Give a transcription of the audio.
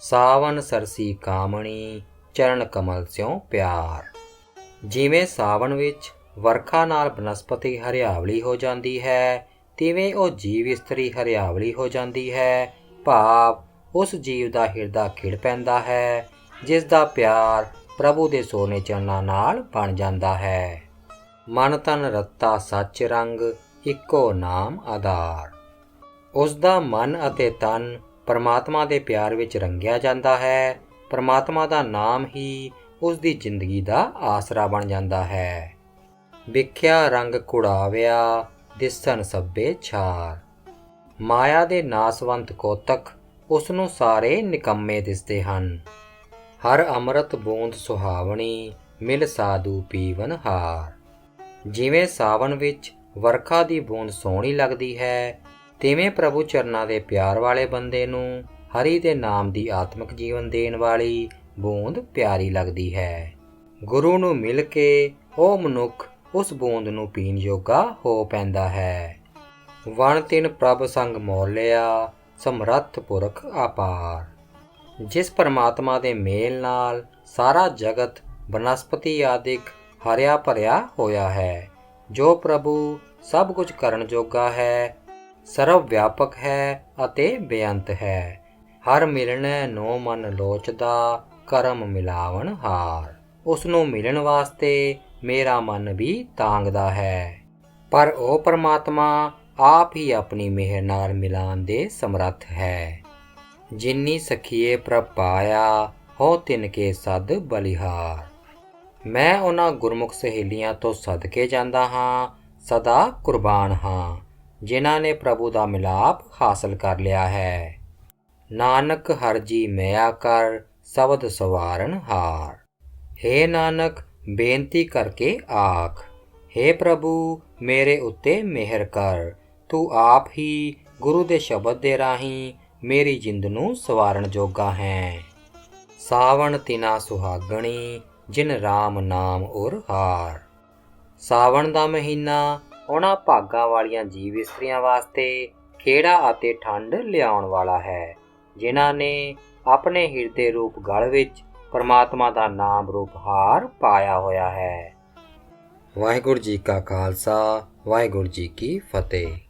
ਸਾਵਨ ਸਰਸੀ ਕਾਮਣੀ, ਚਰਨ ਕਮਲ ਸਿਉ ਪਿਆਰ। ਜਿਵੇਂ ਸਾਵਣ ਵਿੱਚ ਵਰਖਾ ਨਾਲ ਬਨਸਪਤੀ ਹਰਿਆਵਲੀ ਹੋ ਜਾਂਦੀ ਹੈ, ਤਿਵੇਂ ਉਹ ਜੀਵ ਇਸਤਰੀ ਹਰਿਆਵਲੀ ਹੋ ਜਾਂਦੀ ਹੈ। ਭਾਵ ਉਸ ਜੀਵ ਦਾ ਹਿਰਦਾ ਖਿੜ ਪੈਂਦਾ ਹੈ, ਜਿਸ ਦਾ ਪਿਆਰ ਪ੍ਰਭੂ ਦੇ ਸੋਨੇ ਚਰਨਾਂ ਨਾਲ ਬਣ ਜਾਂਦਾ ਹੈ। ਮਨ ਤਨ ਰੱਤਾ ਸੱਚ ਰੰਗ, ਇੱਕੋ ਨਾਮ ਆਧਾਰ। ਉਸ ਦਾ ਮਨ ਅਤੇ ਤਨ ਪਰਮਾਤਮਾ ਦੇ ਪਿਆਰ ਵਿੱਚ ਰੰਗਿਆ ਜਾਂਦਾ ਹੈ। ਪਰਮਾਤਮਾ ਦਾ ਨਾਮ ਹੀ ਉਸ ਦੀ ਜ਼ਿੰਦਗੀ ਦਾ ਆਸਰਾ ਬਣ ਜਾਂਦਾ ਹੈ। ਵਿਖਿਆ ਰੰਗ ਕੁੜਾਵਿਆ, ਦਿਸਣ ਸੱਬੇ ਛਾਰ। ਮਾਇਆ ਦੇ ਨਾਸਵੰਤ ਕੋਤਕ ਉਸ ਨੂੰ ਸਾਰੇ ਨਿਕੰਮੇ ਦਿਸਦੇ ਹਨ। ਹਰ ਅੰਮ੍ਰਿਤ ਬੂੰਦ ਸੁਹਾਵਣੀ, ਮਿਲ ਸਾਧੂ ਪੀਵਨ ਹਾਰ। ਜਿਵੇਂ ਸਾਵਣ ਵਿੱਚ ਵਰਖਾ ਦੀ ਬੂੰਦ ਸੋਹਣੀ ਲੱਗਦੀ ਹੈ ਤਿਵੇਂ ਪ੍ਰਭੂ ਚਰਨਾਂ ਦੇ ਪਿਆਰ ਵਾਲੇ ਬੰਦੇ ਨੂੰ, ਹਰੀ ਦੇ ਨਾਮ ਦੀ ਆਤਮਿਕ ਜੀਵਨ ਦੇਣ ਵਾਲੀ ਬੂੰਦ ਪਿਆਰੀ ਲੱਗਦੀ ਹੈ। ਗੁਰੂ ਨੂੰ ਮਿਲ ਕੇ ਉਹ ਮਨੁੱਖ ਉਸ ਬੂੰਦ ਨੂੰ ਪੀਣ ਯੋਗਾ ਹੋ ਪੈਂਦਾ ਹੈ। ਵਣ ਤਿਨ ਪ੍ਰਭ ਸੰਗ ਮੋਲਿਆ ਸਮਰੱਥ ਪੁਰਖ ਆਪਾਰ ਜਿਸ ਪਰਮਾਤਮਾ ਦੇ ਮੇਲ ਨਾਲ ਸਾਰਾ ਜਗਤ ਬਨਸਪਤੀ ਆਦਿਕ ਹਰਿਆ ਭਰਿਆ ਹੋਇਆ ਹੈ, ਜੋ ਪ੍ਰਭੂ ਸਭ ਕੁਝ ਕਰਨ ਜੋਗਾ ਹੈ ਸਰਵ ਵਿਆਪਕ ਹੈ ਅਤੇ ਬੇਅੰਤ ਹੈ। ਹਰ ਮਿਲਣੈ ਨੋ ਮਨ ਲੋਚਦਾ, ਕਰਮ ਮਿਲਾਵਣ ਹਾਰ। ਉਸ ਨੂੰ ਮਿਲਣ ਵਾਸਤੇ ਮੇਰਾ ਮਨ ਵੀ ਤਾਂਗਦਾ ਹੈ। ਪਰ ਉਹ ਪਰਮਾਤਮਾ ਆਪ ਹੀ ਆਪਣੀ ਮਿਹਰ ਨਾਲ ਮਿਲਾਨ ਦੇ ਸਮਰੱਥ ਹੈ। ਜਿਨੀ ਸਖੀਏ ਪ੍ਰਭ ਪਾਇਆ, ਹੋ ਤਿਨ ਕੇ ਸਦ ਬਲਿਹਾਰ। ਮੈਂ ਉਹਨਾਂ ਗੁਰਮੁਖ ਸਹੇਲੀਆਂ ਤੋਂ ਸਦਕੇ ਜਾਂਦਾ ਹਾਂ, ਸਦਾ ਕੁਰਬਾਨ ਹਾਂ। ਜਿਨ੍ਹਾਂ ਨੇ ਪ੍ਰਭੂ ਦਾ ਮਿਲਾਪ ਹਾਸਲ ਕਰ ਲਿਆ ਹੈ। ਨਾਨਕ ਹਰਜੀ ਮਿਆ ਕਰ, ਸ਼ਬਦ ਸਵਾਰਨ ਹਾਰ। ਹੇ ਨਾਨਕ, ਬੇਨਤੀ ਕਰਕੇ ਆਖ। ਹੇ ਪ੍ਰਭੂ, ਮੇਰੇ ਉੱਤੇ ਮਿਹਰ ਕਰ। ਤੂੰ ਆਪ ਹੀ ਗੁਰੂ ਦੇ ਸ਼ਬਦ ਦੇ ਰਾਹੀਂ ਮੇਰੀ ਜਿੰਦ ਨੂੰ ਸਵਾਰਨ ਜੋਗਾ ਹੈ। ਸਾਵਣ ਤਿਨਾ ਸੁਹਾਗਣੀ, ਜਿਨ RAM ਨਾਮ ਉਰ ਹਾਰ। ਸਾਵਣ ਦਾ ਮਹੀਨਾ ਉਹਨਾਂ ਭਾਗਾਂ ਵਾਲੀਆਂ ਜੀਵ ਇਸਤਰੀਆਂ ਵਾਸਤੇ ਖੇੜਾ ਅਤੇ ਠੰਡ ਲਿਆਉਣ ਵਾਲਾ ਹੈ, ਜਿਨ੍ਹਾਂ ਨੇ ਆਪਣੇ ਹਿਰਦੇ ਰੂਪ ਗਲ ਵਿੱਚ ਪਰਮਾਤਮਾ ਦਾ ਨਾਮ ਰੂਪ ਹਾਰ ਪਾਇਆ ਹੋਇਆ ਹੈ। ਵਾਹਿਗੁਰੂ ਜੀ ਕਾ ਖਾਲਸਾ, ਵਾਹਿਗੁਰੂ ਜੀ ਕੀ ਫਤਿਹ।